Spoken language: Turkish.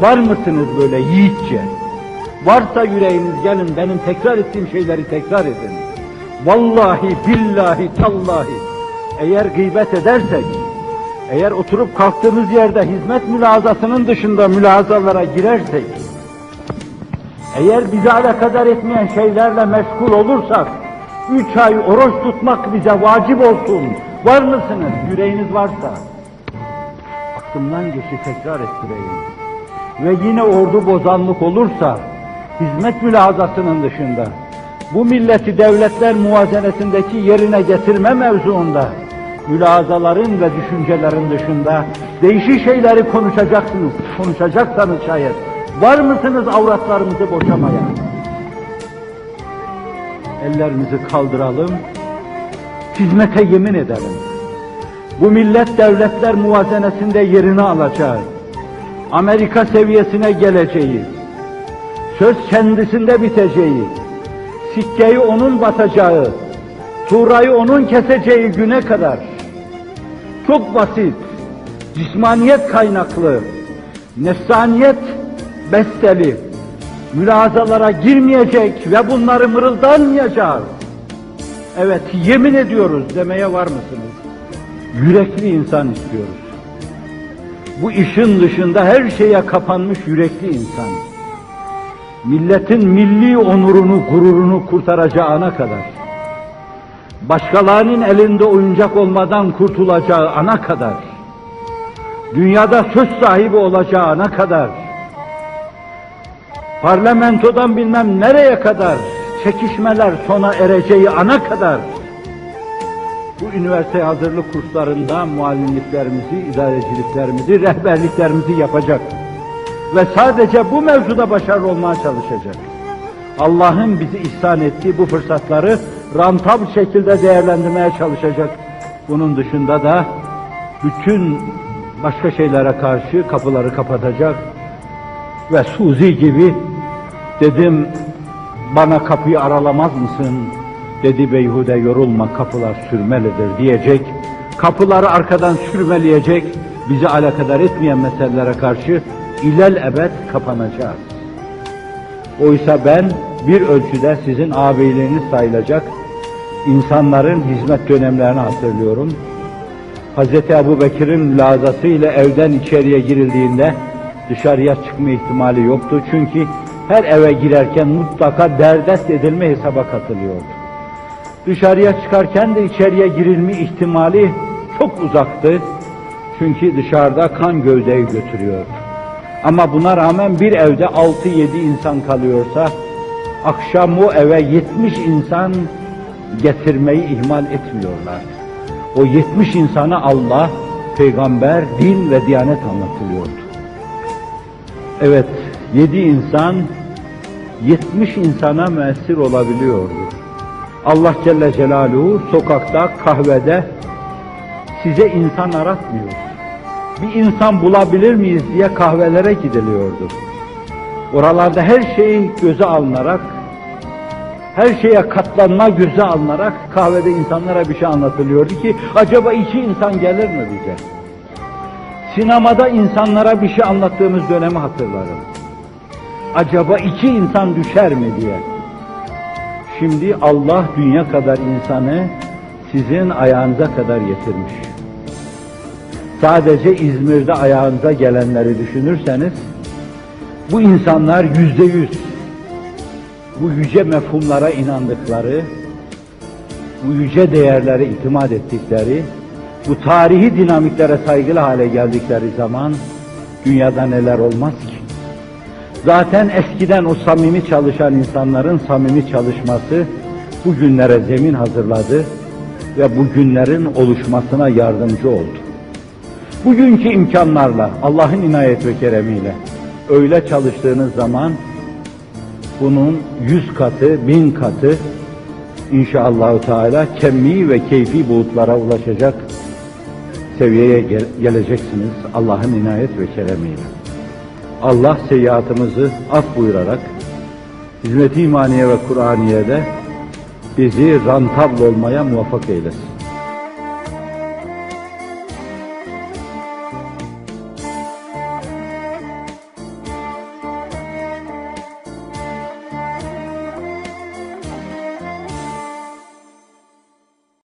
Var mısınız böyle yiğitçe? Varsa yüreğiniz gelin benim tekrar ettiğim şeyleri tekrar edin. Vallahi billahi tallahi eğer gıybet edersek, eğer oturup kalktığımız yerde hizmet mülazasının dışında mülazalara girersek, eğer bize alakadar etmeyen şeylerle meşgul olursak, üç ay oruç tutmak bize vacip olsun. Var mısınız? Yüreğiniz varsa. Aklımdan geçi tekrar ettireyim. Ve yine ordu bozanlık olursa, hizmet mülazasının dışında, bu milleti devletler muvazenesindeki yerine getirme mevzuunda, mülazaların ve düşüncelerin dışında değişik şeyleri konuşacaksınız, konuşacaksanız şayet, var mısınız avratlarımızı boşamaya? Ellerimizi kaldıralım, hizmete yemin edelim. Bu millet devletler muvazenesinde yerini alacak. Amerika seviyesine geleceği, söz kendisinde biteceği, sikkeyi onun batacağı, tuğrayı onun keseceği güne kadar çok basit, cismaniyet kaynaklı, nefsaniyet besteli, mülazalara girmeyecek ve bunları mırıldanmayacak. Evet, yemin ediyoruz demeye var mısınız? Yürekli insan istiyoruz. Bu işin dışında her şeye kapanmış yürekli insan. Milletin milli onurunu, gururunu kurtaracağı kadar, başkalarının elinde oyuncak olmadan kurtulacağı ana kadar, dünyada söz sahibi olacağına kadar, parlamentodan bilmem nereye kadar çekişmeler sona ereceği ana kadar, bu üniversite hazırlık kurslarında muallimliklerimizi, idareciliklerimizi, rehberliklerimizi yapacak. Ve sadece bu mevzuda başarılı olmaya çalışacak. Allah'ın bizi ihsan ettiği bu fırsatları rantab şekilde değerlendirmeye çalışacak. Bunun dışında da bütün başka şeylere karşı kapıları kapatacak. Ve Suzi gibi dedim bana kapıyı aralamaz mısın? Dedi beyhude yorulma kapılar sürmelidir diyecek. Kapıları arkadan sürmeleyecek. Bizi alakadar etmeyen meselelere karşı ilel ebed kapanacağız. Oysa ben bir ölçüde sizin ağabeyliğiniz sayılacak insanların hizmet dönemlerini hatırlıyorum. Hz. Ebu Bekir'in mülazası ile evden içeriye girildiğinde dışarıya çıkma ihtimali yoktu. Çünkü her eve girerken mutlaka derdest edilme hesaba katılıyordu. Dışarıya çıkarken de içeriye girilme ihtimali çok uzaktı. Çünkü dışarıda kan gövdeyi götürüyordu. Ama buna rağmen bir evde 6-7 insan kalıyorsa, akşam o eve 70 insan getirmeyi ihmal etmiyorlar. O 70 insana Allah, peygamber, din ve diyanet anlatılıyordu. Evet, 7 insan 70 insana müessir olabiliyordu. Allah Celle Celaluhu sokakta, kahvede size insan aratmıyor. Bir insan bulabilir miyiz diye kahvelere gidiliyordu. Oralarda her şey göze alınarak, her şeye katlanma göze alınarak kahvede insanlara bir şey anlatılıyordu ki acaba iki insan gelir mi bize? Sinemada insanlara bir şey anlattığımız dönemi hatırlarım. Acaba iki insan düşer mi diye. Şimdi Allah dünya kadar insanı sizin ayağınıza kadar getirmiş. Sadece İzmir'de ayağınıza gelenleri düşünürseniz, bu insanlar yüzde yüz, bu yüce mefhumlara inandıkları, bu yüce değerlere itimat ettikleri, bu tarihi dinamiklere saygılı hale geldikleri zaman dünyada neler olmaz ki? Zaten eskiden o samimi çalışan insanların samimi çalışması bu günlere zemin hazırladı ve bu günlerin oluşmasına yardımcı oldu. Bugünkü imkanlarla, Allah'ın inayet ve keremiyle öyle çalıştığınız zaman bunun yüz katı, bin katı inşallahü teala kemmi ve keyfi boyutlara ulaşacak seviyeye gel geleceksiniz Allah'ın inayet ve keremiyle. Allah seyyiatımızı af buyurarak hizmet-i imaniye ve Kur'aniye'de bizi rantabl olmaya muvaffak eylesin.